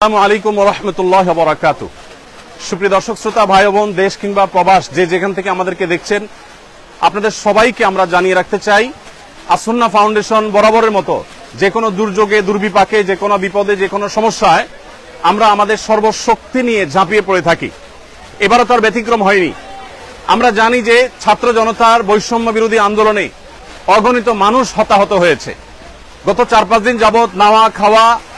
আসসালামু ভাই বোন থেকে জানিয়ে রাখতে চাই দুর্বিপাকে বিপদে, যে কোনো সমস্যায় আমরা আমাদের সর্বশক্তি নিয়ে ঝাঁপিয়ে পড়ে থাকি। এবারও তার ব্যতিক্রম হয়নি। আমরা জানি যে ছাত্র জনতার বৈষম্য বিরোধী আন্দোলনে অগণিত মানুষ হতাহত হয়েছে। গত চার পাঁচ দিন যাবৎ নাওয়া, খাওয়া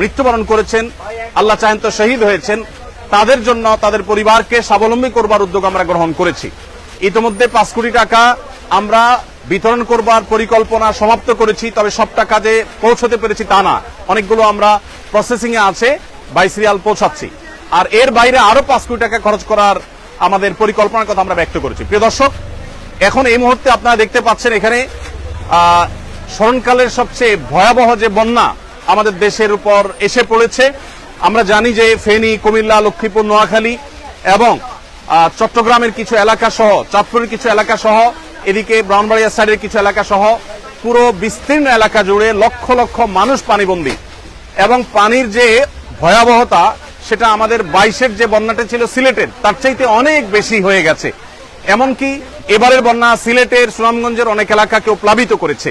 মৃত্যুবরণ করেছেন, আল্লাহ চাহেন তো শহীদ হয়েছেন, তাদের জন্য তাদের পরিবারকে স্বাবলম্বী করবার উদ্যোগ আমরা গ্রহণ করেছি। ইতিমধ্যে পাঁচ কোটি টাকা আমরা বিতরণ করবার পরিকল্পনা সমাপ্ত করেছি, তবে সব টাকা যে পৌঁছতে পেরেছি তা না। অনেকগুলো আমরা প্রসেসিং এ আছে, বাইসিরিয়াল পৌঁছাচ্ছি। আর এর বাইরে আরও পাঁচ কোটি টাকা খরচ করার আমাদের পরিকল্পনার কথা আমরা ব্যক্ত করেছি। প্রিয় দর্শক, এখন এই মুহূর্তে আপনারা দেখতে পাচ্ছেন এখানে স্মরণকালের সবচেয়ে ভয়াবহ যে বন্যা আমাদের দেশের উপর এসে পড়েছে। আমরা জানি যে ফেনী, কুমিল্লা, লক্ষ্মীপুর, নোয়াখালী এবং চট্টগ্রামের কিছু এলাকা সহ, চাঁদপুরের কিছু এলাকা সহ, এদিকে ব্রাহ্মণবাড়িয়া সাইডের কিছু এলাকা সহ, পুরো বিস্তীর্ণ এলাকা জুড়ে লক্ষ লক্ষ মানুষ পানিবন্দী। এবং পানির যে ভয়াবহতা, সেটা আমাদের বাইশের যে বন্যাটা ছিল সিলেটের, তার চাইতে অনেক বেশি হয়ে গেছে। এমনকি এবারের বন্যা সিলেটের, সুনামগঞ্জের অনেক এলাকাকেও প্লাবিত করেছে।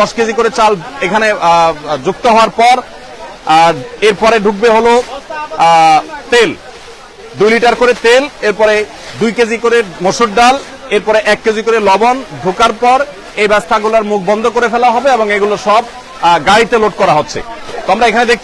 দশ কেজি করে চাল এখানে যুক্ত হওয়ার পর এরপরে ঢুকবে হলো তেল। দুই লিটার করে তেল, এরপরে দুই কেজি করে মসুর ডাল, এরপরে এক কেজি করে লবণ ঢোকার পর এই ব্যবস্থাগুলোর মুখ বন্ধ করে ফেলা হবে এবং এগুলো সব গাড়িতে লোড করা হচ্ছে। তোমরা এখানে দেখতে